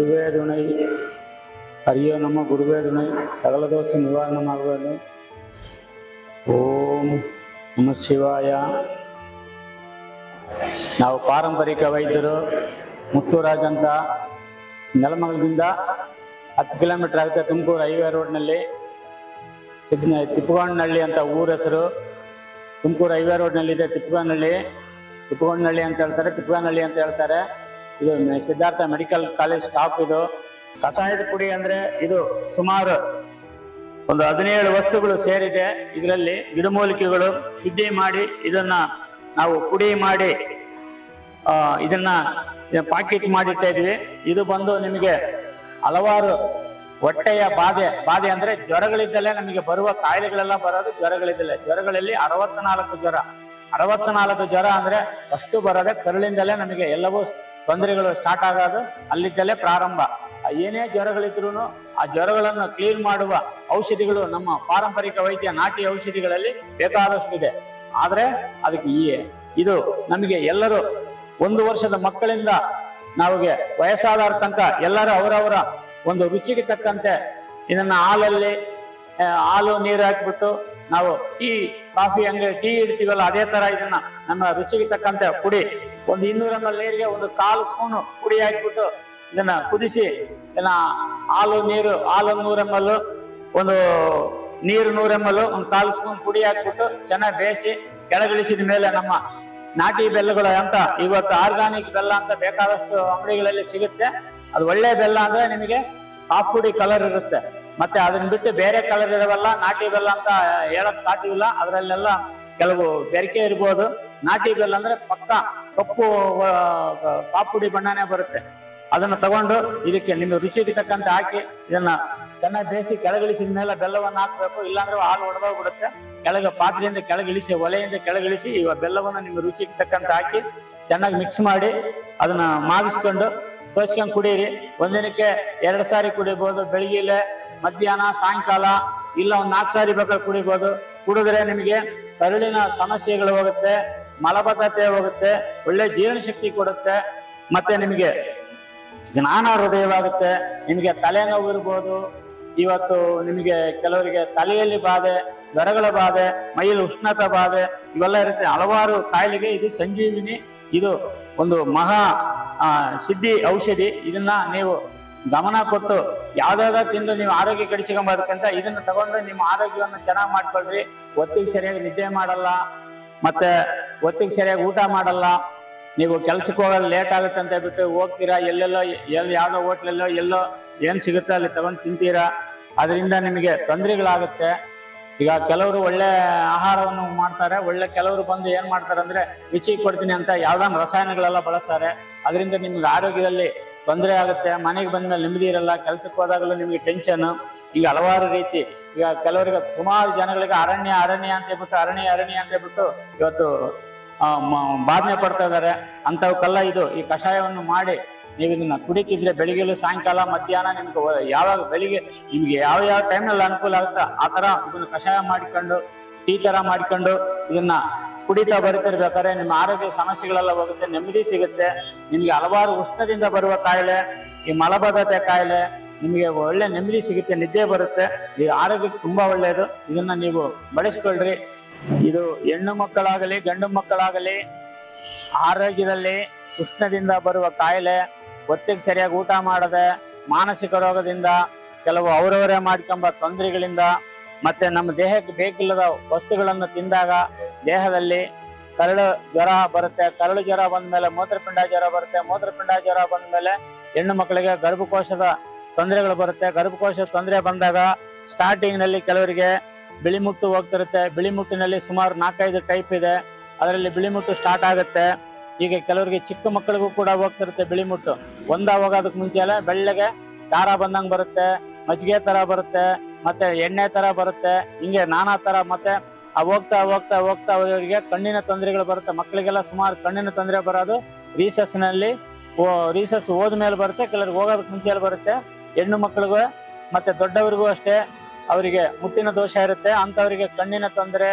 குருவே துணை ஹரியோ நம குருவே துணை சகல தோஷ நிவாரணமாக வேண்டும் ಓಂ ನಮ ಶಿವಾಯ ನಾವು ಪಾರಂಪರಿಕ ವೈದ್ಯರು ಮುತ್ತುರಾಜ್ ಅಂತ ನೆಲಮಂಗಲದಿಂದ ಹತ್ತು ಕಿಲೋಮೀಟರ್ ಆಗುತ್ತೆ ತುಮಕೂರು ಹೈವೇ ರೋಡ್ನಲ್ಲಿ ಸಿದ್ನ ತಿಪ್ಪಗೊಂಡನಹಳ್ಳಿ ಅಂತ ಊರ ಹೆಸರು ತುಮಕೂರು ಹೈವೇ ರೋಡ್ನಲ್ಲಿ ಇದೆ ತಿಪ್ಪಗೊಂಡನಹಳ್ಳಿ ತಿಪ್ಪಗೊಂಡನಹಳ್ಳಿ ಅಂತ ಹೇಳ್ತಾರೆ ತಿಪ್ಪಗೊಂಡನಹಳ್ಳಿ ಅಂತ ಹೇಳ್ತಾರೆ ಇದು ಸಿದ್ಧಾರ್ಥ ಮೆಡಿಕಲ್ ಕಾಲೇಜ್ ಸ್ಟಾಫ್ ಇದು. ಕಷಾಯದ ಪುಡಿ ಅಂದ್ರೆ ಇದು ಸುಮಾರು ಒಂದು ಹದಿನೇಳು ವಸ್ತುಗಳು ಸೇರಿದೆ. ಇದರಲ್ಲಿ ಗಿಡಮೂಲಿಕೆಗಳು ಶುದ್ಧಿ ಮಾಡಿ ಇದನ್ನ ನಾವು ಪುಡಿ ಮಾಡಿ ಇದನ್ನ ಪಾಕೆಟ್ ಮಾಡಿಟ್ಟ ಇದ್ವಿ. ಇದು ಬಂದು ನಿಮಗೆ ಹಲವಾರು ಹೊಟ್ಟೆಯ ಬಾಧೆ ಬಾಧೆ ಅಂದ್ರೆ ಜ್ವರಗಳಿದ್ದಲ್ಲೇ ನಮಗೆ ಬರುವ ಕಾಯಿಲೆಗಳೆಲ್ಲ ಬರೋದು ಜ್ವರಗಳಿದ್ದಲ್ಲೇ ಜ್ವರಗಳಲ್ಲಿ ಅರವತ್ನಾಲ್ಕು ಜ್ವರ. ಅರವತ್ನಾಲ್ಕು ಜ್ವರ ಅಂದ್ರೆ ಅಷ್ಟು ಬರೋದೆ ಕರುಳಿಂದಲೇ ನಮಗೆ ಎಲ್ಲವೂ ತೊಂದರೆಗಳು ಸ್ಟಾರ್ಟ್ ಆಗೋದು ಅಲ್ಲಿದ್ದಲೇ ಪ್ರಾರಂಭ. ಏನೇ ಜ್ವರಗಳಿದ್ರು ಆ ಜ್ವರಗಳನ್ನು ಕ್ಲೀನ್ ಮಾಡುವ ಔಷಧಿಗಳು ನಮ್ಮ ಪಾರಂಪರಿಕ ವೈದ್ಯ ನಾಟಿ ಔಷಧಿಗಳಲ್ಲಿ ಬೇಕಾದಷ್ಟಿದೆ. ಆದರೆ ಅದಕ್ಕೆ ಈ ಇದು ನಮಗೆ ಎಲ್ಲರೂ ಒಂದು ವರ್ಷದ ಮಕ್ಕಳಿಂದ ನಮಗೆ ವಯಸ್ಸಾದವ್ರ ತನಕ ಎಲ್ಲರೂ ಅವರವರ ಒಂದು ರುಚಿಗೆ ತಕ್ಕಂತೆ ಇದನ್ನ ಹಾಲಲ್ಲಿ ಹಾಲು ನೀರು ಹಾಕಿಬಿಟ್ಟು ನಾವು ಟೀ, ಕಾಫಿ ಹಂಗೆ ಟೀ ಇಡ್ತೀವಲ್ಲ, ಅದೇ ತರ ಇದನ್ನ ನಮ್ಮ ರುಚಿಗೆ ತಕ್ಕಂತೆ ಪುಡಿ ಒಂದು ಇನ್ನೂರ ಎಂ ಎಲ್ ನೀರಿಗೆ ಒಂದು ಕಾಲು ಸ್ಪೂನು ಪುಡಿ ಹಾಕಿಬಿಟ್ಟು ಇದನ್ನ ಕುದಿಸಿ, ಇದನ್ನ ಹಾಲು ನೀರು, ಹಾಲು ನೂರ ಎಂ ಎಲ್ ಒಂದು ನೀರು ನೂರ ಎಂ ಎಲ್ ಒಂದು ಕಾಲು ಸ್ಪೂನ್ ಪುಡಿ ಹಾಕಿಬಿಟ್ಟು ಚೆನ್ನಾಗಿ ಬೇಯಿಸಿ ಕೆಳಗಿಳಿಸಿದ ಮೇಲೆ ನಮ್ಮ ನಾಟಿ ಬೆಲ್ಲಗಳು ಅಂತ ಇವತ್ತು ಆರ್ಗಾನಿಕ್ ಬೆಲ್ಲ ಅಂತ ಬೇಕಾದಷ್ಟು ಅಂಗಡಿಗಳಲ್ಲಿ ಸಿಗುತ್ತೆ. ಅದು ಒಳ್ಳೆ ಬೆಲ್ಲ ಅಂದ್ರೆ ನಿಮಗೆ ಕಾಪುಡಿ ಕಲರ್ ಇರುತ್ತೆ. ಮತ್ತೆ ಅದನ್ನ ಬಿಟ್ಟು ಬೇರೆ ಕಲರ್ ಇರವಲ್ಲ ನಾಟಿ ಬೆಲ್ಲ ಅಂತ ಹೇಳಕ್ ಸಾಧ್ಯವಿಲ್ಲ. ಅದರಲ್ಲೆಲ್ಲ ಕೆಲವು ಬೆರಕೆ ಇರ್ಬೋದು. ನಾಟಿ ಬೆಲ್ಲ ಅಂದ್ರೆ ಪಕ್ಕ ಕಪ್ಪು ಪಾಪುಡಿ ಬಣ್ಣನೇ ಬರುತ್ತೆ. ಅದನ್ನ ತಗೊಂಡು ಇದಕ್ಕೆ ನಿಮ್ಮ ರುಚಿಗೆ ತಕ್ಕಂತೆ ಹಾಕಿ, ಇದನ್ನ ಚೆನ್ನಾಗಿ ಬೇಯಿಸಿ ಕೆಳಗಿಳಿಸಿದ ಮೇಲೆ ಬೆಲ್ಲವನ್ನು ಹಾಕಬೇಕು, ಇಲ್ಲಾಂದ್ರೆ ಹಾಲು ಒಡೆದೋಗ್ಬಿಡುತ್ತೆ ಕೆಳಗೆ ಪಾತ್ರೆಯಿಂದ ಕೆಳಗಿಳಿಸಿ, ಒಲೆಯಿಂದ ಕೆಳಗಿಳಿಸಿ ಇವಾಗ ಬೆಲ್ಲವನ್ನು ನಿಮ್ಮ ರುಚಿಗೆ ತಕ್ಕಂತೆ ಹಾಕಿ ಚೆನ್ನಾಗಿ ಮಿಕ್ಸ್ ಮಾಡಿ ಅದನ್ನ ಮಾಗಿಸ್ಕೊಂಡು ಸೋಸ್ಕೊಂಡು ಕುಡೀರಿ. ಒಂದಿನಕ್ಕೆ ಎರಡು ಸಾರಿ ಕುಡಿಬೋದು ಬೆಳಗ್ಗೆ ಮಧ್ಯಾಹ್ನ, ಸಾಯಂಕಾಲ, ಇಲ್ಲ ಒಂದು ನಾಲ್ಕು ಸಾರಿ ಬೇಕಾದ್ರೆ ಕುಡಿಬೋದು. ಕುಡಿದ್ರೆ ನಿಮಗೆ ಕರುಳಿನ ಸಮಸ್ಯೆಗಳು ಹೋಗುತ್ತೆ. ಮಲಬದ್ಧತೆ ಹೋಗುತ್ತೆ, ಒಳ್ಳೆ ಜೀರ್ಣಶಕ್ತಿ ಕೊಡುತ್ತೆ, ಮತ್ತೆ ನಿಮಗೆ ಜ್ಞಾನ ಹೃದಯವಾಗುತ್ತೆ, ನಿಮಗೆ ತಲೆನೋವು ಇರ್ಬೋದು, ಇವತ್ತು ನಿಮಗೆ ಕೆಲವರಿಗೆ ತಲೆಯಲ್ಲಿ ಬಾಧೆ ಜ್ವರಗಳ ಬಾಧೆ, ಮೈಯಲ್ಲಿ ಉಷ್ಣತೆ ಬಾಧೆ, ಇವೆಲ್ಲ ಇರುತ್ತೆ. ಹಲವಾರು ಕಾಯಿಲೆಗೆ ಇದು ಸಂಜೀವಿನಿ, ಇದು ಒಂದು ಮಹಾ ಸಿದ್ಧಿ ಔಷಧಿ. ಇದನ್ನ ನೀವು ಗಮನ ಕೊಟ್ಟು ಯಾವ್ದಾದ್ರು ತಿಂದು ನೀವು ಆರೋಗ್ಯ ಕೆಡಿಸ್ಕೊಂಬದಕ್ಕಿಂತ ಇದನ್ನ ತಗೊಂಡ್ರೆ ನಿಮ್ಮ ಆರೋಗ್ಯವನ್ನು ಚೆನ್ನಾಗಿ ಮಾಡ್ಕೊಳ್ರಿ. ಒತ್ತಿಗೆ ಸರಿಯಾಗಿ ನಿದ್ದೆ ಮಾಡಲ್ಲ. ಮತ್ತೆ ಹೊತ್ತಿಗೆ ಸರಿಯಾಗಿ ಊಟ ಮಾಡಲ್ಲ. ನೀವು ಕೆಲ್ಸಕ್ಕೆ ಹೋಗೋದು ಲೇಟ್ ಆಗುತ್ತೆ ಅಂತ ಬಿಟ್ಟು ಹೋಗ್ತೀರಾ? ಎಲ್ಲೆಲ್ಲೋ, ಎಲ್ಲಿ ಯಾವುದೋ ಹೋಟ್ಲಲ್ಲೋ, ಎಲ್ಲೋ ಏನು ಸಿಗುತ್ತೆ ಅಲ್ಲಿ ತಗೊಂಡು ತಿಂತೀರಾ? ಅದರಿಂದ ನಿಮಗೆ ತೊಂದರೆಗಳಾಗುತ್ತೆ. ಈಗ ಕೆಲವರು ಒಳ್ಳೆ ಆಹಾರವನ್ನು ಮಾಡ್ತಾರೆ. ಒಳ್ಳೆ ಕೆಲವರು ಬಂದು ಏನು ಮಾಡ್ತಾರೆ ಅಂದ್ರೆ, ರುಚಿ ಕೊಡ್ತೀನಿ ಅಂತ ಯಾವ್ದಾನ ರಸಾಯನಗಳೆಲ್ಲ ಬಳಸ್ತಾರೆ. ಅದರಿಂದ ನಿಮ್ಗೆ ಆರೋಗ್ಯದಲ್ಲಿ ತೊಂದರೆ ಆಗುತ್ತೆ, ಮನೆಗೆ ಬಂದ್ಮೇಲೆ ನೆಮ್ಮದಿ ಇರಲ್ಲ, ಕೆಲ್ಸಕ್ಕೆ ಹೋದಾಗಲೂ ನಿಮಗೆ ಟೆನ್ಷನ್ ಈಗ ಹಲವಾರು ರೀತಿ, ಈಗ ಕೆಲವರಿಗೆ, ಸುಮಾರು ಜನಗಳಿಗೆ ಅರಣ್ಯ ಅರಣ್ಯ ಅಂತ ಹೇಳ್ಬಿಟ್ಟು, ಅರಣ್ಯ ಅರಣ್ಯ ಅಂತ ಹೇಳ್ಬಿಟ್ಟು ಇವತ್ತು ಬಾಧನೆ ಪಡ್ತಾ ಇದ್ದಾರೆ. ಅಂಥವಕ್ಕೆಲ್ಲ ಇದು, ಈ ಕಷಾಯವನ್ನು ಮಾಡಿ ನೀವು ಇದನ್ನ ಕುಡಿಕಿದ್ರೆ ಬೆಳಿಗ್ಗೆ ಸಾಯಂಕಾಲ, ಮಧ್ಯಾಹ್ನ ನಿಮ್ಗೆ ಯಾವಾಗ ಬೆಳಿಗ್ಗೆ ನಿಮ್ಗೆ ಯಾವ ಯಾವ ಟೈಮ್ನಲ್ಲಿ ಅನುಕೂಲ ಆಗುತ್ತೋ ಆ ತರ ಇದನ್ನ ಕಷಾಯ ಮಾಡಿಕೊಂಡು, ಟೀ ತರ ಮಾಡಿಕೊಂಡು ಇದನ್ನ ಕುಡಿತಾ ಬರ್ತಿರ್ಬೇಕಾದ್ರೆ ನಿಮ್ಮ ಆರೋಗ್ಯ ಸಮಸ್ಯೆಗಳೆಲ್ಲ ಹೋಗುತ್ತೆ, ನೆಮ್ಮದಿ ಸಿಗುತ್ತೆ. ನಿಮ್ಗೆ ಹಲವಾರು ಉಷ್ಣದಿಂದ ಬರುವ ಕಾಯಿಲೆ, ಈ ಮಲಬದ್ಧತೆ ಕಾಯಿಲೆ, ನಿಮಗೆ ಒಳ್ಳೆ ನೆಮ್ಮದಿ ಸಿಗುತ್ತೆ, ನಿದ್ದೆ ಬರುತ್ತೆ. ಈ ಆರೋಗ್ಯಕ್ಕೆ ತುಂಬಾ ಒಳ್ಳೆಯದು. ಇದನ್ನ ನೀವು ಬಳಸ್ಕೊಳ್ರಿ. ಇದು ಹೆಣ್ಣು ಮಕ್ಕಳಾಗಲಿ, ಗಂಡು ಮಕ್ಕಳಾಗಲಿ, ಆರೋಗ್ಯದಲ್ಲಿ ಉಷ್ಣದಿಂದ ಬರುವ ಕಾಯಿಲೆ, ಒತ್ತಿಗೆ ಸರಿಯಾಗಿ ಊಟ ಮಾಡದೆ, ಮಾನಸಿಕ ರೋಗದಿಂದ, ಕೆಲವು ಅವರವರೇ ಮಾಡ್ಕೊಂಬ ತೊಂದರೆಗಳಿಂದ, ಮತ್ತೆ ನಮ್ಮ ದೇಹಕ್ಕೆ ಬೇಕಿಲ್ಲದ ವಸ್ತುಗಳನ್ನು ತಿಂದಾಗ ದೇಹದಲ್ಲಿ ಕರಳು ಜ್ವರ ಬರುತ್ತೆ. ಕರಳು ಜ್ವರ ಬಂದ್ಮೇಲೆ ಮೂತ್ರಪಿಂಡ ಜ್ವರ ಬರುತ್ತೆ. ಮೂತ್ರಪಿಂಡ ಜ್ವರ ಬಂದ್ಮೇಲೆ ಹೆಣ್ಣು ಮಕ್ಕಳಿಗೆ ಗರ್ಭಕೋಶದ ತೊಂದರೆಗಳು ಬರುತ್ತೆ. ಗರ್ಭಕೋಶದ ತೊಂದರೆ ಬಂದಾಗ ಸ್ಟಾರ್ಟಿಂಗ್ನಲ್ಲಿ ಕೆಲವರಿಗೆ ಬಿಳಿ ಮುಟ್ಟು ಹೋಗ್ತಿರುತ್ತೆ. ಬಿಳಿ ಮುಟ್ಟಿನಲ್ಲಿ ಸುಮಾರು ನಾಲ್ಕೈದು ಟೈಪ್ ಇದೆ. ಅದರಲ್ಲಿ ಬಿಳಿ ಮುಟ್ಟು ಸ್ಟಾರ್ಟ್ ಆಗುತ್ತೆ. ಈಗ ಕೆಲವರಿಗೆ ಚಿಕ್ಕ ಮಕ್ಕಳಿಗೂ ಕೂಡ ಹೋಗ್ತಿರುತ್ತೆ ಬಿಳಿ ಮುಟ್ಟು. ಒಂದ ಹೋಗೋದಕ್ಕೆ ಮುಂಚೆಲೆ ಬೆಳ್ಳಗೆ ದಾರ ಬಂದಂಗೆ ಬರುತ್ತೆ. ಮಜ್ಜಿಗೆ ತರ ಬರುತ್ತೆ. ಮತ್ತೆ ಎಣ್ಣೆ ತರ ಬರುತ್ತೆ. ಹಿಂಗೆ ನಾನಾ ತರ ಮತ್ತೆ ಹೋಗ್ತಾ ಹೋಗ್ತಾ ಹೋಗ್ತಾ ಅವರಿಗೆ ಕಣ್ಣಿನ ತೊಂದರೆಗಳು ಬರುತ್ತೆ. ಮಕ್ಕಳಿಗೆಲ್ಲ ಸುಮಾರು ಕಣ್ಣಿನ ತೊಂದರೆ ಬರೋದು. ರೀಸಸ್ನಲ್ಲಿ ರೀಸಸ್ ಹೋದ್ಮೇಲೆ ಬರುತ್ತೆ. ಕೆಲವ್ರಿಗೆ ಹೋಗೋದಕ್ಕೆ ಮುಂಚೆಯಲ್ಲಿ ಬರುತ್ತೆ. ಹೆಣ್ಣು ಮಕ್ಕಳಿಗೂ ಮತ್ತೆ ದೊಡ್ಡವರಿಗೂ ಅಷ್ಟೇ ಅವರಿಗೆ ಮುಟ್ಟಿನ ದೋಷ ಇರುತ್ತೆ. ಅಂತವರಿಗೆ ಕಣ್ಣಿನ ತೊಂದರೆ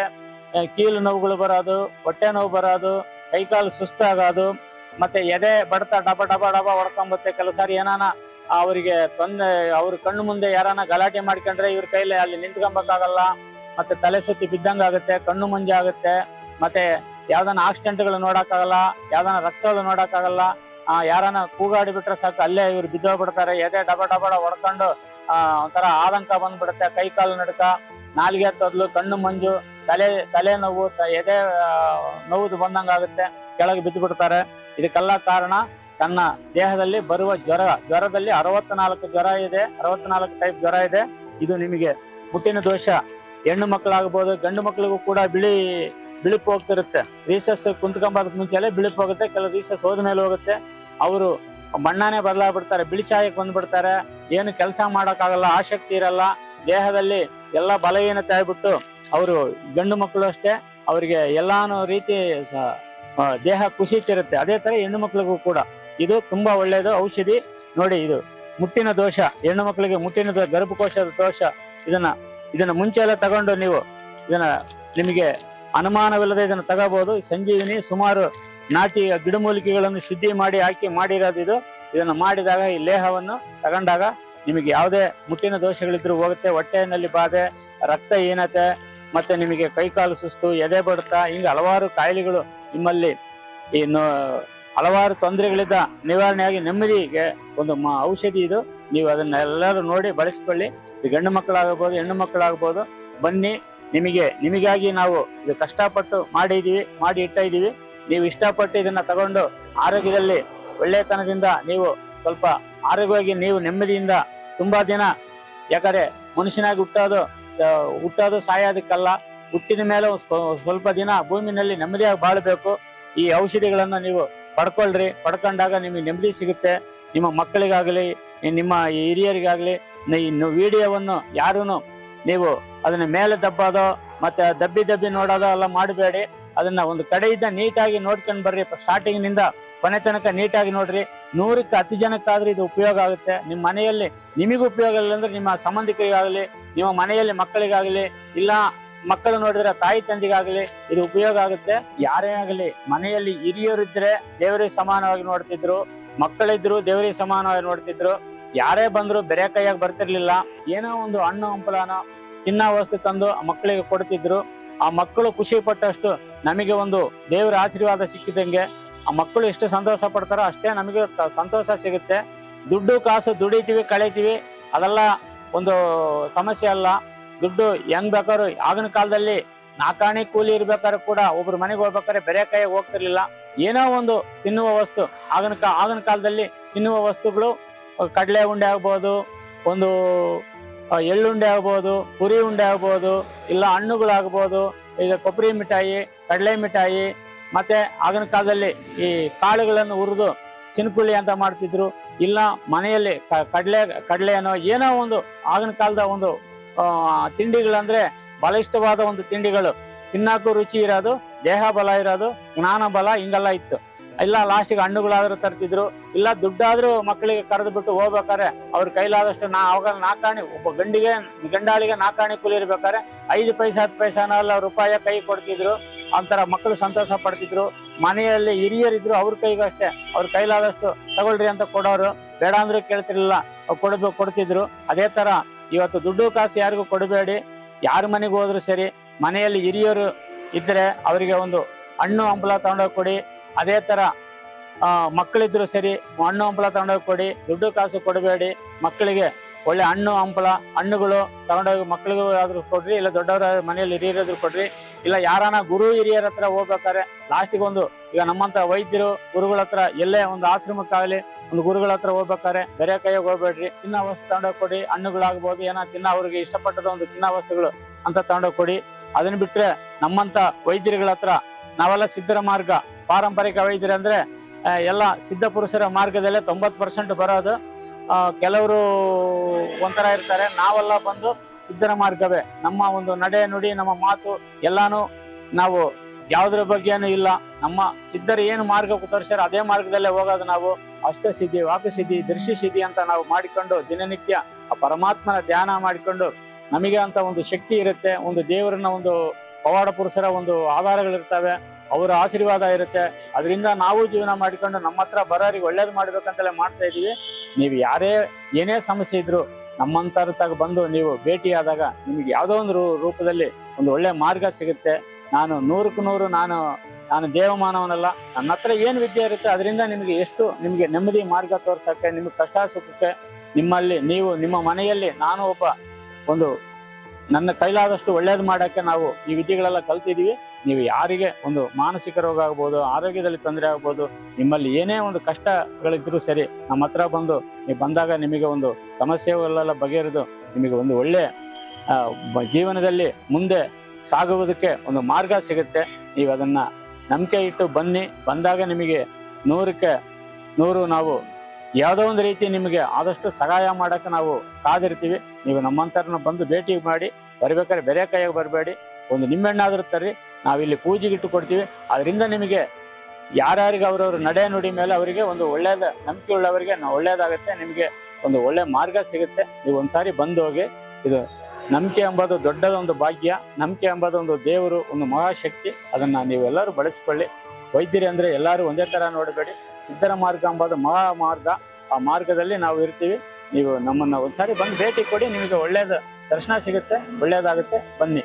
ಕೀಲು ನೋವುಗಳು ಬರೋದು, ಹೊಟ್ಟೆ ನೋವು ಬರೋದು, ಕೈಕಾಲು ಸುಸ್ತಾಗೋದು, ಮತ್ತೆ ಎದೆ ಬಡತ ಡಬ ಡಬ ಡಬ ಹೊಡ್ಕೊಂಬತ್ತೆ. ಕೆಲವು ಸಾರಿ ಏನಾನ ಅವರಿಗೆ ತೊಂದರೆ, ಅವ್ರ ಕಣ್ಣು ಮುಂದೆ ಯಾರಾನ ಗಲಾಟೆ ಮಾಡ್ಕೊಂಡ್ರೆ ಇವ್ರ ಕೈಲಿ ಅಲ್ಲಿ ನಿಂತ್ಕೊಬೇಕಾಗಲ್ಲ. ಮತ್ತೆ ತಲೆ ಸುತ್ತಿ ಬಿದ್ದಂಗ ಆಗುತ್ತೆ, ಕಣ್ಣು ಮಂಜೆ ಆಗುತ್ತೆ, ಮತ್ತೆ ಯಾವ್ದಾನ ಆಕ್ಸಿಡೆಂಟ್ಗಳು ನೋಡಕ್ಕಾಗಲ್ಲ, ಯಾವ್ದಾನ ರಕ್ತಗಳು ನೋಡಕ್ಕಾಗಲ್ಲ, ಆ ಯಾರನ್ನ ಕೂಗಾಡಿ ಬಿಟ್ರೆ ಸಾಕು, ಅಲ್ಲೇ ಇವ್ರು ಬಿದ್ದೋಗ್ಬಿಡ್ತಾರೆ, ಎದೆ ಡಬ ಡಬಡ ಹೊಡ್ಕೊಂಡು, ಆ, ಒಂಥರ ಆತಂಕ ಬಂದ್ಬಿಡುತ್ತೆ, ಕೈ ಕಾಲು ನಡ್ಕ, ನಾಲ್ಗೆ ತೊದ್ಲು ಕಣ್ಣು ಮಂಜು, ತಲೆ ತಲೆ ನೋವು ಎದೆ ನೋವು ಬಂದಂಗ ಆಗುತ್ತೆ, ಕೆಳಗೆ ಬಿದ್ದು ಬಿಡ್ತಾರೆ ಇದಕ್ಕೆಲ್ಲ ಕಾರಣ ತನ್ನ ದೇಹದಲ್ಲಿ ಬರುವ ಜ್ವರ, ಜ್ವರದಲ್ಲಿ ಅರವತ್ನಾಲ್ಕು ಜ್ವರ ಇದೆ, ಅರವತ್ನಾಲ್ಕು ಟೈಪ್ ಜ್ವರ ಇದೆ. ಇದು ನಿಮಗೆ ಮುಟ್ಟಿನ ದೋಷ. ಹೆಣ್ಣು ಮಕ್ಕಳಾಗಬಹುದು ಗಂಡು ಮಕ್ಕಳಿಗೂ ಕೂಡ ಬಿಳಿ ಬಿಳಿಪು ಹೋಗ್ತಿರುತ್ತೆ ರೀಸಸ್ ಕುಂತ್ಕೊಂಬಾರದ ಮುಂಚೆಲೆ ಬಿಳಿಪು ಹೋಗುತ್ತೆ ಕೆಲವು ರೀಸಸ್ ಹೋದ್ಮೇಲೆ ಹೋಗುತ್ತೆ. ಅವರು ಬಣ್ಣನೇ ಬದಲಾಗ್ಬಿಡ್ತಾರೆ, ಬಿಳಿ ಛಾಯಕ್ಕೆ ಬಂದ್ಬಿಡ್ತಾರೆ. ಏನು ಕೆಲಸ ಮಾಡೋಕ್ಕಾಗಲ್ಲ, ಆಸಕ್ತಿ ಇರಲ್ಲ. ದೇಹದಲ್ಲಿ ಎಲ್ಲ ಬಲಹೀನತೆ ಆಗ್ಬಿಟ್ಟು ಅವರು ಗಂಡು ಮಕ್ಕಳು ಅಷ್ಟೇ, ಅವರಿಗೆ ಎಲ್ಲಾನು ರೀತಿ ದೇಹ ಖುಷಿ ಕುಸಿತಿರುತ್ತೆ ಅದೇ ತರ ಹೆಣ್ಣು ಮಕ್ಕಳಿಗೂ ಕೂಡ. ಇದು ತುಂಬಾ ಒಳ್ಳೆಯದು ಔಷಧಿ. ನೋಡಿ ಇದು ಮುಟ್ಟಿನ ದೋಷ, ಹೆಣ್ಣು ಮಕ್ಕಳಿಗೆ ಮುಟ್ಟಿನ ಗರ್ಭಕೋಶದ ದೋಷ. ಇದನ್ನ ಇದನ್ನ ಮುಂಚೆ ಎಲ್ಲ ತಗೊಂಡು ನೀವು ಇದನ್ನ ನಿಮಗೆ ಅನುಮಾನವಿಲ್ಲದೆ ಇದನ್ನು ತಗೋಬಹುದು ಸಂಜೀವಿನಿ ಸುಮಾರು ನಾಟಿ ಗಿಡಮೂಲಿಕೆಗಳನ್ನು ಶುದ್ಧಿ ಮಾಡಿ, ಹಾಕಿ ಮಾಡಿರೋದು ಇದು. ಇದನ್ನ ಮಾಡಿದಾಗ ಈ ಲೇಹವನ್ನು ತಗೊಂಡಾಗ ನಿಮಗೆ ಯಾವುದೇ ಮುಟ್ಟಿನ ದೋಷಗಳಿದ್ರು ಹೋಗುತ್ತೆ. ಹೊಟ್ಟೆಯಲ್ಲಿ ಬಾಧೆ ರಕ್ತಹೀನತೆ ಮತ್ತೆ ನಿಮಗೆ ಕೈಕಾಲು ಸುಸ್ತು, ಎದೆ ಬಡಿತ, ಹಿಂಗೆ ಹಲವಾರು ಕಾಯಿಲೆಗಳು ನಿಮ್ಮಲ್ಲಿ ಈ ಹಲವಾರು ತೊಂದರೆಗಳಿಂದ ನಿವಾರಣೆಯಾಗಿ ನೆಮ್ಮದಿಗೆ ಒಂದು ಔಷಧಿ ಇದು. ನೀವು ಅದನ್ನ ಎಲ್ಲರೂ ನೋಡಿ ಬಳಸ್ಕೊಳ್ಳಿ. ಗಂಡು ಮಕ್ಕಳಾಗಬಹುದು, ಹೆಣ್ಣು ಮಕ್ಕಳಾಗಬಹುದು, ಬನ್ನಿ, ನಿಮಗೆ, ನಿಮಗಾಗಿ ನಾವು ಇದು ಕಷ್ಟಪಟ್ಟು ಮಾಡಿದೀವಿ, ಮಾಡಿ ಇಟ್ಟ ಇದೀವಿ ನೀವು ಇಷ್ಟಪಟ್ಟು ಇದನ್ನ ತಗೊಂಡು ಆರೋಗ್ಯದಲ್ಲಿ ಒಳ್ಳೆತನದಿಂದ ನೀವು ಸ್ವಲ್ಪ ಆರೋಗ್ಯವಾಗಿ ನೀವು ನೆಮ್ಮದಿಯಿಂದ ತುಂಬಾ ದಿನ, ಯಾಕಂದ್ರೆ ಮನುಷ್ಯನಾಗಿ ಹುಟ್ಟೋದು ಹುಟ್ಟೋದು ಸಾಯೋದಕ್ಕಲ್ಲ. ಹುಟ್ಟಿದ ಮೇಲೆ ಸ್ವಲ್ಪ ದಿನ ಭೂಮಿನಲ್ಲಿ ನೆಮ್ಮದಿಯಾಗಿ ಬಾಳ್ಬೇಕು. ಈ ಔಷಧಿಗಳನ್ನ ನೀವು ಪಡ್ಕೊಳ್ರಿ. ಪಡ್ಕೊಂಡಾಗ ನಿಮಗೆ ನೆಮ್ಮದಿ ಸಿಗುತ್ತೆ. ನಿಮ್ಮ ಮಕ್ಕಳಿಗಾಗಲಿ ನಿಮ್ಮ ಹಿರಿಯರಿಗಾಗಲಿ ಇನ್ನು ವಿಡಿಯೋವನ್ನು ಯಾರೂ ನೀವು ಅದನ್ನ ಮೇಲೆ ದಬ್ಬೋದೋ ಮತ್ತೆ ದಬ್ಬಿ ದಬ್ಬಿ ನೋಡೋದೋ ಎಲ್ಲ ಮಾಡಬೇಡಿ. ಅದನ್ನ ಒಂದು ಕಡೆಯಿಂದ ನೀಟಾಗಿ ನೋಡ್ಕೊಂಡು ಬರ್ರಿ. ಸ್ಟಾರ್ಟಿಂಗ್ನಿಂದ ಕೊನೆ ತನಕ ನೀಟಾಗಿ ನೋಡ್ರಿ. ನೂರಕ್ಕೆ ಹತ್ತು ಜನಕ್ಕಾದ್ರೂ ಇದು ಉಪಯೋಗ ಆಗುತ್ತೆ. ನಿಮ್ಮ ಮನೆಯಲ್ಲಿ ನಿಮಗೆ ಉಪಯೋಗ ಇಲ್ಲ ಅಂದ್ರೆ ನಿಮ್ಮ ಸಂಬಂಧಿಕರಿಗಾಗಲಿ, ನಿಮ್ಮ ಮನೆಯಲ್ಲಿ ಮಕ್ಕಳಿಗಾಗಲಿ, ಇಲ್ಲ ಮಕ್ಕಳು ನೋಡಿದ್ರೆ ತಾಯಿ ತಂದಿಗಾಗಲಿ ಇದು ಉಪಯೋಗ ಆಗುತ್ತೆ. ಯಾರೇ ಆಗಲಿ, ಮನೆಯಲ್ಲಿ ಹಿರಿಯರಿದ್ರೆ ದೇವರಿಗೆ ಸಮಾನವಾಗಿ ನೋಡ್ತಿದ್ರು, ಮಕ್ಕಳಿದ್ರು ದೇವರಿಗೆ ಸಮಾನವಾಗಿ ನೋಡ್ತಿದ್ರು. ಯಾರೇ ಬಂದ್ರು ಬೆರೆ ಕೈಯಾಗಿ ಬರ್ತಿರ್ಲಿಲ್ಲ. ಏನೋ ಒಂದು ಹಣ್ಣು ಹಂಪಲಾನ ತಿನ್ನೋ ವಸ್ತು ತಂದು ಮಕ್ಕಳಿಗೆ ಕೊಡ್ತಿದ್ರು. ಆ ಮಕ್ಕಳು ಖುಷಿ ಪಟ್ಟಷ್ಟು ನಮಗೆ ಒಂದು ದೇವರ ಆಶೀರ್ವಾದ ಸಿಕ್ಕಿದಂಗೆ ಆ ಮಕ್ಕಳು ಎಷ್ಟು ಸಂತೋಷ ಪಡ್ತಾರೋ ಅಷ್ಟೇ ನಮಗೆ ಸಂತೋಷ ಸಿಗುತ್ತೆ. ದುಡ್ಡು, ಕಾಸು ದುಡಿತೀವಿ, ಕಳೀತೀವಿ. ಅದೆಲ್ಲ ಒಂದು ಸಮಸ್ಯೆ ಅಲ್ಲ. ದುಡ್ಡು ಹೆಂಗ್ ಬೇಕಾದ್ರು ಆಗಿನ ಕಾಲದಲ್ಲಿ ನಾಕಾಣಿ ಕೂಲಿ ಇರ್ಬೇಕಾದ್ರೆ ಕೂಡ ಒಬ್ರು ಮನೆಗೆ ಹೋಗ್ಬೇಕಾದ್ರೆ ಬೇರೆ ಕೈಯಾಗಿ ಹೋಗ್ತಿರ್ಲಿಲ್ಲ. ಏನೋ ಒಂದು ತಿನ್ನುವ ವಸ್ತು ಆಗಿನ ಕಾ, ಆಗಿನ ಕಾಲದಲ್ಲಿ ತಿನ್ನುವ ವಸ್ತುಗಳು ಕಡಲೆ ಉಂಡೆ ಆಗ್ಬೋದು, ಒಂದು ಎಳ್ಳುಂಡೆ ಆಗ್ಬೋದು ಪುರಿ ಉಂಡೆ ಆಗ್ಬೋದು, ಇಲ್ಲ ಹಣ್ಣುಗಳಾಗ್ಬೋದು, ಈಗ ಕೊಬ್ಬರಿ ಮಿಠಾಯಿ, ಕಡಲೆ ಮಿಠಾಯಿ, ಮತ್ತೆ ಆಗಿನ ಕಾಲದಲ್ಲಿ ಈ ಕಾಳುಗಳನ್ನು ಹುರಿದು ಚಿನ್ಕುಳ್ಳಿ ಅಂತ ಮಾಡ್ತಿದ್ರು. ಇಲ್ಲ ಮನೆಯಲ್ಲಿ ಕಡಲೆ ಕಡಲೆ ಕಡಲೆನೋ ಏನೋ ಒಂದು ಆಗಿನ ಕಾಲದ ಒಂದು ತಿಂಡಿಗಳಂದ್ರೆ ಬಲಿಷ್ಠವಾದ ಒಂದು ತಿಂಡಿಗಳು. ತಿನ್ನಕ್ಕೂ ರುಚಿ ಇರೋದು, ದೇಹ ಬಲ ಇರೋದು, ಜ್ಞಾನ ಬಲ, ಹಿಂಗೆಲ್ಲ ಇತ್ತು. ಇಲ್ಲ ಲಾಸ್ಟಿಗೆ ಹಣ್ಣುಗಳಾದ್ರೂ ತರ್ತಿದ್ರು. ಇಲ್ಲ, ದುಡ್ಡಾದ್ರೂ ಮಕ್ಕಳಿಗೆ ಕರೆದು ಬಿಟ್ಟು ಹೋಗ್ಬೇಕಾರೆ ಅವ್ರ ಕೈಲಾದಷ್ಟು ನಾ ಅವಾಗ ನಾಕಾಣಿ, ಒಬ್ಬ ಗಂಡಿಗೆ, ಗಂಡಾಳಿಗೆ ನಾಕಾಣಿ ಕೂಲಿ ಇರ್ಬೇಕಾದ್ರೆ ಐದು ಪೈಸೆ, ಹತ್ತು ಪೈಸಾನಲ್ಲ ರೂಪಾಯ ಕೈ ಕೊಡ್ತಿದ್ರು. ಒಂಥರ ಮಕ್ಕಳು ಸಂತೋಷ ಪಡ್ತಿದ್ರು. ಮನೆಯಲ್ಲಿ ಹಿರಿಯರಿದ್ರು ಅವ್ರ ಕೈಗೂ ಅಷ್ಟೇ. ಅವ್ರ ಕೈಲಾದಷ್ಟು ತಗೊಳ್ರಿ ಅಂತ ಕೊಡೋರು. ಬೇಡ ಅಂದ್ರೆ ಕೇಳ್ತಿರ್ಲಿಲ್ಲ. ಕೊಡ್ಬೇಕು ಕೊಡ್ತಿದ್ರು. ಅದೇ ತರ ಇವತ್ತು ದುಡ್ಡು ಕಾಸು ಯಾರಿಗೂ ಕೊಡಬೇಡಿ. ಯಾರ ಮನೆಗೆ ಹೋದ್ರು ಸರಿ. ಮನೆಯಲ್ಲಿ ಹಿರಿಯರು ಇದ್ರೆ ಅವರಿಗೆ ಒಂದು ಹಣ್ಣು, ಹಂಪಲ ತಗೊಂಡೋಗಿ ಕೊಡಿ. ಅದೇ ತರ ಮಕ್ಕಳಿದ್ರು ಸರಿ, ಹಣ್ಣು ಹಂಪಲ ತಗೊಂಡೋಗಿ ಕೊಡಿ, ದುಡ್ಡು ಕಾಸು ಕೊಡಬೇಡಿ, ಮಕ್ಕಳಿಗೆ ಒಳ್ಳೆ ಹಣ್ಣು ಹಂಪಲ, ಹಣ್ಣುಗಳು ತಗೊಂಡೋಗಿ ಮಕ್ಕಳಿಗೂ ಆದ್ರೂ ಕೊಡ್ರಿ, ಇಲ್ಲ ದೊಡ್ಡವರ ಮನೆಯಲ್ಲಿ ಹಿರಿಯರಾದ್ರೂ ಕೊಡ್ರಿ, ಇಲ್ಲ ಯಾರಾನ ಗುರು ಹಿರಿಯರ ಹತ್ರ ಹೋಗ್ಬೇಕಾರೆ ಲಾಸ್ಟಿಗೆ ಒಂದು, ಈಗ ನಮ್ಮಂತ ವೈದ್ಯರು, ಗುರುಗಳ ಹತ್ರ ಎಲ್ಲೇ ಒಂದು ಆಶ್ರಮಕ್ಕಾಗಲಿ, ಒಂದು ಗುರುಗಳ ಹತ್ರ ಹೋಗ್ಬೇಕಾರೆ ಬೇರೆ ಕೈಯಾಗ ಹೋಗ್ಬೇಡ್ರಿ, ತಿನ್ನ ವಸ್ತು ತಗೊಂಡೋಗಿ ಕೊಡಿ, ಹಣ್ಣುಗಳಾಗ್ಬೋದು, ಏನೋ ತಿನ್ನ, ಅವ್ರಿಗೆ ಇಷ್ಟಪಟ್ಟದ ಒಂದು ತಿನ್ನ ವಸ್ತುಗಳು ಅಂತ ತಗೊಂಡೋಗಿ ಕೊಡಿ. ಅದನ್ನ ಬಿಟ್ರೆ ನಮ್ಮಂತ ವೈದ್ಯರುಗಳ ಹತ್ರ ನಾವೆಲ್ಲ ಸಿದ್ಧರ ಮಾರ್ಗ. ಪಾರಂಪರಿಕ ವೈದ್ಯರು ಅಂದ್ರೆ ಎಲ್ಲ ಸಿದ್ಧ ಪುರುಷರ ಮಾರ್ಗದಲ್ಲೇ ತೊಂಬತ್ ಪರ್ಸೆಂಟ್ ಬರೋದು. ಕೆಲವರು ಒಂಥರ ಇರ್ತಾರೆ. ನಾವೆಲ್ಲ ಬಂದು ಸಿದ್ಧರ ಮಾರ್ಗವೇ. ನಮ್ಮ ಒಂದು ನಡೆ ನುಡಿ, ನಮ್ಮ ಮಾತು ಎಲ್ಲಾನು ನಾವು ಯಾವುದ್ರ ಬಗ್ಗೆನೂ ಇಲ್ಲ. ನಮ್ಮ ಸಿದ್ಧರು ಏನು ಮಾರ್ಗ ತೋರಿಸ್ಯಾರ ಅದೇ ಮಾರ್ಗದಲ್ಲೇ ಹೋಗೋದು ನಾವು. ಅಷ್ಟ ಸಿದ್ಧಿ ವಾಪಸಿದ್ಧಿ ದೃಷ್ಟಿ ಸಿದ್ಧಿ ಅಂತ ನಾವು ಮಾಡಿಕೊಂಡು ದಿನನಿತ್ಯ ಆ ಪರಮಾತ್ಮನ ಧ್ಯಾನ ಮಾಡಿಕೊಂಡು ನಮಗೆ ಅಂತ ಒಂದು ಶಕ್ತಿ ಇರುತ್ತೆ. ಒಂದು ದೇವರನ್ನ ಒಂದು ಪವಾಡ ಪುರುಷರ ಒಂದು ಆಧಾರಗಳಿರ್ತವೆ. ಅವರ ಆಶೀರ್ವಾದ ಇರುತ್ತೆ. ಅದರಿಂದ ನಾವು ಜೀವನ ಮಾಡಿಕೊಂಡು ನಮ್ಮ ಹತ್ರ ಬರೋರಿಗೆ ಒಳ್ಳೇದು ಮಾಡ್ಬೇಕಂತಲೇ ಮಾಡ್ತಾ ಇದೀವಿ ನೀವು ಯಾರೇ, ಏನೇ ಸಮಸ್ಯೆ ಇದ್ರು ತಗ ಬಂದು ನೀವು ಭೇಟಿಯಾದಾಗ ನಿಮಗೆ ಯಾವುದೋ ಒಂದು ರೂಪದಲ್ಲಿ ಒಂದು ಒಳ್ಳೆ ಮಾರ್ಗ ಸಿಗುತ್ತೆ. ನಾನು ನೂರಕ್ಕೆ ನೂರು, ನಾನು ನಾನು ದೇವಮಾನವನಲ್ಲ. ನನ್ನ ಹತ್ರ ಏನು ವಿದ್ಯೆ ಇರುತ್ತೆ, ಅದರಿಂದ ನಿಮಗೆ ಎಷ್ಟು, ನಿಮಗೆ ನೆಮ್ಮದಿ ಮಾರ್ಗ ತೋರ್ಸಕ್ಕೆ, ನಿಮಗೆ ಕಷ್ಟ ಸುಖಕ್ಕೆ ನಿಮ್ಮಲ್ಲಿ ನೀವು, ನಿಮ್ಮ ಮನೆಯಲ್ಲಿ ನಾನು ಒಬ್ಬ ಒಂದು ನನ್ನ ಕೈಲಾದಷ್ಟು ಒಳ್ಳೇದು ಮಾಡೋಕ್ಕೆ ನಾವು ಈ ವಿದ್ಯೆಗಳೆಲ್ಲ ಕಲ್ತಿದೀವಿ ನೀವು ಯಾರಿಗೆ ಒಂದು ಮಾನಸಿಕ ರೋಗ ಆಗ್ಬೋದು, ಆರೋಗ್ಯದಲ್ಲಿ ತೊಂದರೆ ಆಗ್ಬೋದು, ನಿಮ್ಮಲ್ಲಿ ಏನೇ ಒಂದು ಕಷ್ಟಗಳಿದ್ರೂ ಸರಿ ನಮ್ಮ ಹತ್ರ ಬಂದು ನೀವು ಬಂದಾಗ ನಿಮಗೆ ಒಂದು ಸಮಸ್ಯೆಗಳೆಲ್ಲ ಬಗೆಹರಿದು ನಿಮಗೆ ಒಂದು ಒಳ್ಳೆ ಜೀವನದಲ್ಲಿ ಮುಂದೆ ಸಾಗುವುದಕ್ಕೆ ಒಂದು ಮಾರ್ಗ ಸಿಗುತ್ತೆ. ನೀವು ಅದನ್ನು ನಂಬಿಕೆ ಇಟ್ಟು ಬನ್ನಿ. ಬಂದಾಗ ನಿಮಗೆ ನೂರಕ್ಕೆ ನೂರು ನಾವು ಯಾವುದೋ ಒಂದು ರೀತಿ ನಿಮಗೆ ಆದಷ್ಟು ಸಹಾಯ ಮಾಡೋಕ್ಕೆ ನಾವು ಕಾದಿರ್ತೀವಿ. ನೀವು ನಮ್ಮಂತರನ್ನ ಬಂದು ಭೇಟಿ ಮಾಡಿ, ಬರ್ಬೇಕಾದ್ರೆ ಬೇರೆ ಕೈಯಾಗಿ ಬರಬೇಡಿ. ಒಂದು ನಿಮ್ಮೆಣ್ಣಾದ್ರೂ ತರ್ರಿ. ನಾವಿಲ್ಲಿ ಪೂಜೆಗಿಟ್ಟು ಕೊಡ್ತೀವಿ ಅದರಿಂದ ನಿಮಗೆ ಯಾರ್ಯಾರಿಗೆ ಅವರವ್ರ ನಡೆ ನುಡಿ ಮೇಲೆ ಅವರಿಗೆ ಒಂದು ಒಳ್ಳೆಯದ ನಂಬಿಕೆ ಉಳ್ಳವರಿಗೆ ನಾವು ಒಳ್ಳೇದಾಗುತ್ತೆ ನಿಮಗೆ ಒಂದು ಒಳ್ಳೆ ಮಾರ್ಗ ಸಿಗುತ್ತೆ. ನೀವು ಒಂದ್ಸಾರಿ ಬಂದು ಹೋಗಿ ಇದು ನಂಬಿಕೆ ಎಂಬುದು ದೊಡ್ಡದ ಒಂದು ಭಾಗ್ಯ, ನಂಬಿಕೆ ಎಂಬುದು ಒಂದು ದೇವರು, ಒಂದು ಮಹಾಶಕ್ತಿ, ಅದನ್ನ ನೀವೆಲ್ಲರೂ ಬಳಸಿಕೊಳ್ಳಿ. ವೈದ್ಯರಿ ಅಂದ್ರೆ ಎಲ್ಲರೂ ಒಂದೇ ತರ ನೋಡಬೇಡಿ. ಸಿದ್ಧರ ಮಾರ್ಗ ಎಂಬುದು ಮಹಾ ಮಾರ್ಗ ಆ ಮಾರ್ಗದಲ್ಲಿ ನಾವು ಇರ್ತೀವಿ. ನೀವು ನಮ್ಮನ್ನ ಒಂದ್ಸಾರಿ ಬಂದು ಭೇಟಿ ಕೊಡಿ, ನಿಮಗೆ ಒಳ್ಳೆಯದು ದರ್ಶನ ಸಿಗುತ್ತೆ, ಒಳ್ಳೆಯದಾಗುತ್ತೆ. ಬನ್ನಿ.